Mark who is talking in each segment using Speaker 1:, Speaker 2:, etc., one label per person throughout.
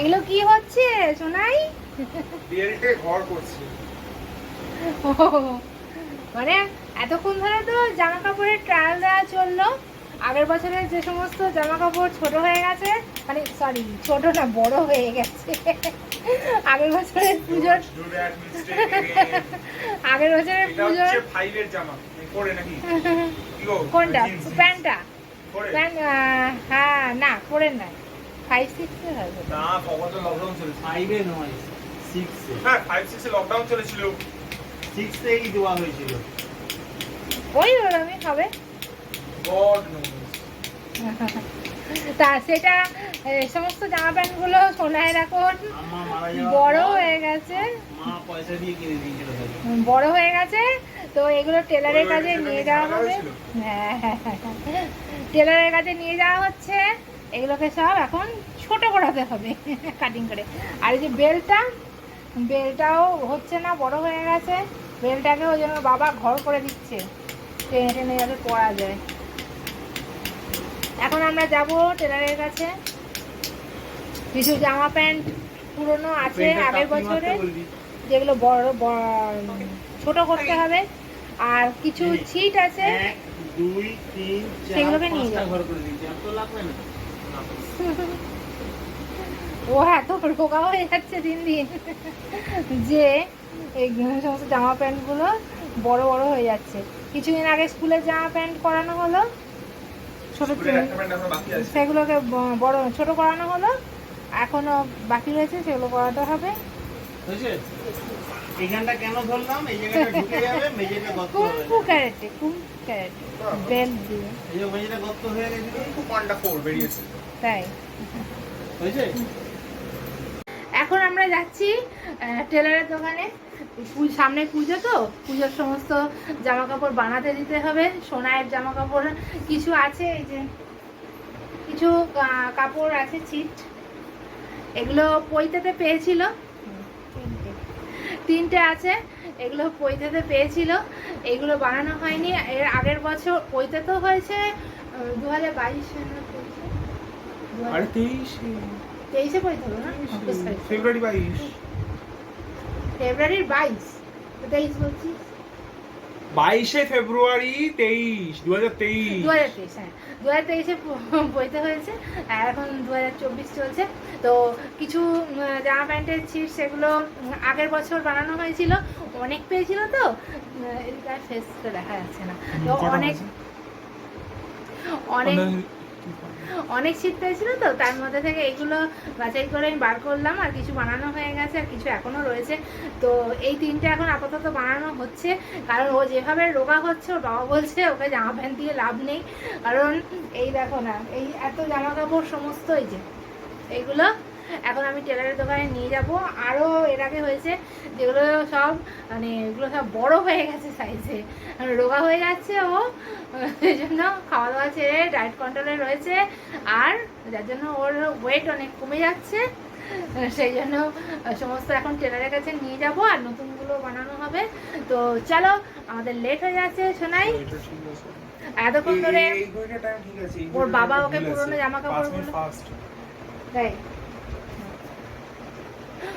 Speaker 1: এগুলো কি হচ্ছে সোনাই?
Speaker 2: বেল্টে ঘর করছি।
Speaker 1: মানে এতক্ষণ ধরে তো জামা কাপড়ের ট্রায়াল দেওয়া চলল। আগের বছরের যে সমস্ত জামা কাপড় ছোট হয়ে গেছে মানে সরি ছোট না বড় হয়ে গেছে। আগের বছরের পুজোর. আগের বছরের পুজোর? কোনটা। প্যান্টটা? প্যান্ট হ্যাঁ না পরে নাই ফাইভ
Speaker 2: না কখন তো লকডাউন চলেছে
Speaker 3: ফাইভে নয় সিক্স
Speaker 2: হ্যাঁ ফাইভ সিক্সে লকডাউন চলেছিল।
Speaker 3: সিক্স থেকেই দেওয়া হয়েছিল।
Speaker 1: ওই হবে।
Speaker 2: গড
Speaker 1: তা সেটা সমস্ত জামা প্যান্টগুলো সোনায়
Speaker 3: যাওয়ার
Speaker 1: বড় হয়ে গেছে।
Speaker 3: মা পয়সা দিয়ে কিনে দিয়েছিল
Speaker 1: বড় হয়ে গেছে। তো এগুলো টেলারের কাছে নিয়ে যাওয়া হবে। হ্যাঁ হ্যাঁ, হ্যাঁ। টেলারের কাছে নিয়ে যাওয়া হচ্ছে। এগুলোকে সব এখন ছোট করাতে হবে কাটিং করে। আর এই যে বেলটা বেলটাও হচ্ছে না বড় হয়ে গেছে। বেলটাকে ওই জন্য বাবা ঘর করে দিচ্ছে। টেনে টেনে যাতে পরা যায়। এখন আমরা যাব টেলারের কাছে। কিছু জামা প্যান্ট পুরনো আছে আগের
Speaker 3: বলবি।
Speaker 1: যেগুলো বড় ছোট করতে হবে। আর কিছু ছিট আছে। সেগুলোকে নিয়ে
Speaker 3: পাঁচটা
Speaker 1: ও এত রোগা হয়ে যাচ্ছে দিন দিন। যে এই সমস্ত জামা প্যান্টগুলো বড় বড় হয়ে যাচ্ছে। কিছুদিন আগে স্কুলের জামা প্যান্ট করানো হলো ছোট সেগুলোকে বড় ছোট করানো হলো। এখনও বাকি রয়েছে সেগুলো করাতে হবে।
Speaker 3: এখানটা কেন ধরলাম? এই জায়গাটা ঢুকে যাবে মেঝেটা গর্ত হবে।
Speaker 1: Kung fu karate kung fu karate belt দিয়ে।
Speaker 3: এই যে মেঝেটা গর্ত হয়ে গেছিল।
Speaker 2: পান্ডা ফোর বেরিয়েছে।
Speaker 1: তাই।
Speaker 3: হয়েছে?
Speaker 1: এখন আমরা যাচ্ছি টেলারের দোকানে। সামনে পুজো তো পুজোর সমস্ত জামা কাপড় বানাতে দিতে হবে। সোনায়ের জামা কাপড় কিছু আছে এই যে কিছু কা- কাপড় আছে ছিট। এগুলো পৈতেতে পেয়েছিল। তিনটে আছে এগুলো পৈতেতে পেয়েছিল এগুলো বানানো হয়নি। এর আগের বছর পৈতে তো হয়েছে দু হাজার বাইশ
Speaker 2: তেইশে?
Speaker 1: পৈতে হলো না?
Speaker 2: ফেব্রুয়ারি বাইশ।
Speaker 1: ফেব্রুয়ারির বাইশ তেইশ বলছি
Speaker 2: বাইশে ফেব্রুয়ারি তেইশ দু হাজার তেইশ।
Speaker 1: দু হাজার তেইশ হ্যাঁ। দু হাজার তেইশে বইতে হয়েছে আর এখন দু হাজার চব্বিশ চলছে। তো কিছু জামা প্যান্টের ছিট সেগুলো আগের বছর বানানো হয়েছিল অনেক পেয়েছিল তো এদিকে আর তো দেখা যাচ্ছে না। তো অনেক অনেক অনেক শীত পেয়েছিল তো, তার মধ্যে থেকে এগুলো বাছাই করে আমি বার করলাম, আর কিছু বানানো হয়ে গেছে, আর কিছু এখনও রয়েছে। তো এই তিনটে এখন আপাতত বানানো হচ্ছে, কারণ ও যেভাবে রোগা হচ্ছে, ওর বাবা বলছে ওকে জামা প্যান্ট দিয়ে লাভ নেই। কারণ এই দেখো না, এই এত জামা কাপড় সমস্ত এই যে এইগুলো এখন আমি টেলারের দোকানে নিয়ে যাব। আরও এর আগে হয়েছে যেগুলো সব মানে এগুলো সব বড় হয়ে গেছে সাইজে রোগা হয়ে যাচ্ছে ও সেই জন্য খাওয়া দাওয়া ছেড়ে ডায়েট কন্ট্রোলে রয়েছে। আর যার জন্য ওর ওয়েট অনেক কমে যাচ্ছে সেই জন্য সমস্ত এখন টেলারের কাছে নিয়ে যাব আর নতুনগুলো বানানো হবে। তো চলো আমাদের লেট হয়ে যাচ্ছে শোনাই এতক্ষণ ধরে ওর বাবা ওকে পুরনো জামা কাপড়গুলো- তাই।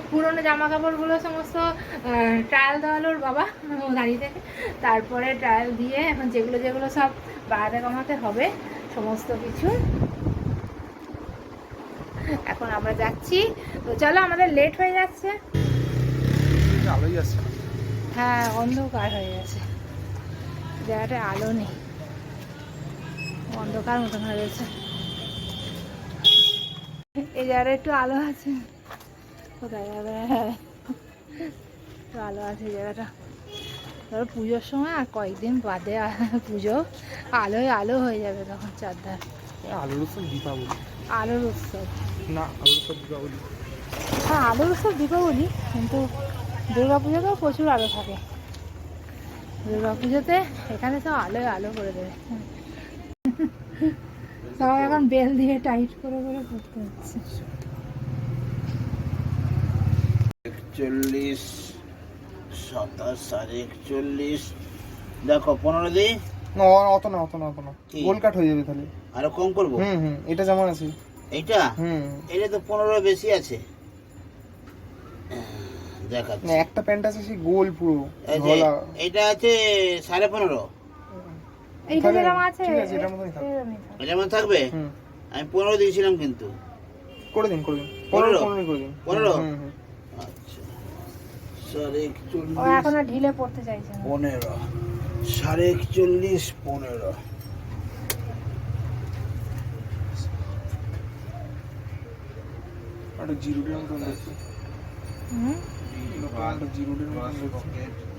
Speaker 1: পুরোনো জামা কাপড়গুলো সমস্ত ট্রায়াল দেওয়ালো ওর বাবা দাঁড়িয়ে থেকে। তারপরে ট্রায়াল দিয়ে এখন যেগুলো যেগুলো সব বাড়াতে কমাতে হবে সমস্ত কিছু। এখন আমরা যাচ্ছি। তো চলো আমাদের লেট হয়ে যাচ্ছে। হ্যাঁ অন্ধকার হয়ে গেছে। জায়গাটায় আলো নেই। অন্ধকার মতন হয়ে গেছে এই জায়গাটা একটু আলো আছে। কোথায় যাবে? আলো আছে জায়গাটা। ধরো পুজোর সময় আর কয়েকদিন বাদে পুজো আলোয় আলো হয়ে যাবে তখন চারধার।
Speaker 2: আলোর উৎসব দীপাবলি।
Speaker 1: আলোর উৎসব।
Speaker 2: না আলোর উৎসব দীপাবলি।
Speaker 1: হ্যাঁ আলোর উৎসব দীপাবলি কিন্তু দুর্গা পুজোতেও প্রচুর আলো থাকে। দুর্গা পুজোতে এখানে সব আলোয় আলো করে দেবে। সবাই এখন বেল দিয়ে টাইট করে করে করতে হচ্ছে।
Speaker 3: একচল্লিশ সাতাশ সাড়ে একচল্লিশ। দেখো পনেরো দিই
Speaker 4: না অত না অত না অত না। গোল কাট হয়ে যাবে তাহলে।
Speaker 3: আরও কম করব?
Speaker 4: হুম হুম এটা যেমন আছে।
Speaker 3: এইটা?
Speaker 2: হুম।
Speaker 3: এটা তো পনেরো বেশি আছে। দেখাচ্ছি।
Speaker 2: না একটা প্যান্ট আছে সেই গোল পুরো। গলা।
Speaker 3: এটা আছে সাড়ে পনেরো।
Speaker 1: এইটা যেরকম আছে
Speaker 2: ঠিক আছে, এটার মতনই থাক।
Speaker 1: এরকমই থাক।
Speaker 3: থাকবে?
Speaker 2: হুম।
Speaker 3: আমি পনেরো দিয়েছিলাম কিন্তু।
Speaker 2: করে দিন করে দিন?
Speaker 3: পনেরো?
Speaker 2: পনেরো করে দিন।
Speaker 3: পনেরো?
Speaker 2: হুম।
Speaker 3: আচ্ছা
Speaker 1: ও এখন আর ঢিলে পড়তে চাইছে না।
Speaker 3: পনেরো। সাড়ে একচল্লিশ পনেরো।
Speaker 2: একটা জিরো দেখতে।
Speaker 1: হুম?
Speaker 2: একটা জিরোটের মতন দেখতে।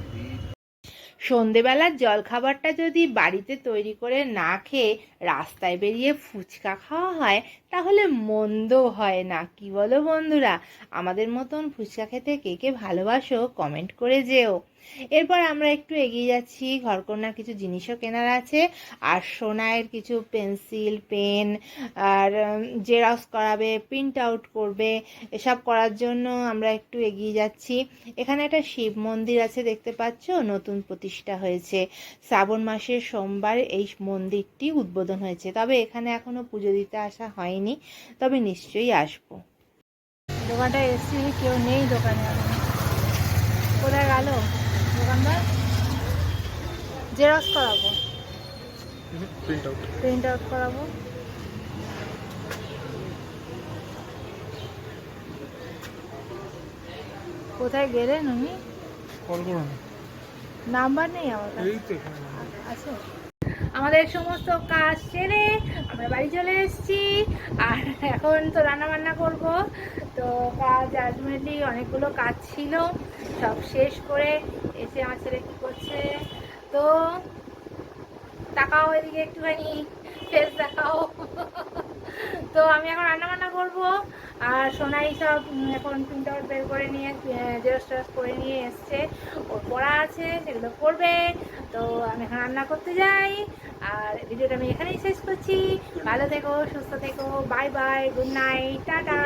Speaker 1: সন্ধেবেলার জলখাবারটা যদি বাড়িতে তৈরি করে না খেয়ে রাস্তায় বেরিয়ে ফুচকা খাওয়া হয়, তাহলে মন্দ হয় না। কি বলো বন্ধুরা? আমাদের মতন ফুচকা খেতে কে কে ভালোবাসো কমেন্ট করে যেও। এরপর আমরা একটু এগিয়ে যাচ্ছি। ঘরকন্যার কিছু জিনিসও কেনার আছে। আর সোনায়ের কিছু পেন্সিল, পেন, আর জেরক্স করাবে, প্রিন্ট আউট করবে, এসব করার জন্য আমরা একটু এগিয়ে যাচ্ছি। এখানে একটা শিব মন্দির আছে দেখতে পাচ্ছ, নতুন প্রতিষ্ঠা হয়েছে। শ্রাবণ মাসের সোমবার এই মন্দিরটি উদ্বোধন হয়েছে। তবে এখানে এখনও পুজো দিতে আসা হয়নি, তবে নিশ্চয়ই আসব। দোকানটা এসছি, কেউ নেই দোকানে কোথায় গেল? দোকানদার। জেরক্স করাবো।
Speaker 2: প্রিন্ট আউট
Speaker 1: প্রিন্ট আউট করাবো। কোথায় গেলেন উনি?
Speaker 2: কল করুন।
Speaker 1: নাম্বার নেই আমার কাছে।
Speaker 2: এখানে
Speaker 1: আছে। আমাদের সমস্ত কাজ সেরে আমরা বাড়ি চলে এসেছি। আর এখন তো রান্না বান্না করব। তো কাজ আলটিমেটলি অনেকগুলো কাজ ছিল। সব শেষ করে এসে আমার ছেলে কী করছে? তো তাকাও এদিকে একটুখানি ফেস দেখাও। তো আমি এখন রান্না বান্না করব, আর সোনাই সব এখন প্রিন্ট আউট বের করে নিয়ে জেরক্স টেরক্স করে নিয়ে এসছে। ওর পড়া আছে, সেগুলো করবে তো আমি এখন রান্না করতে যাই, আর ভিডিওটা আমি এখানেই শেষ করছি। ভালো থেকো, সুস্থ থেকো bye bye good night tata.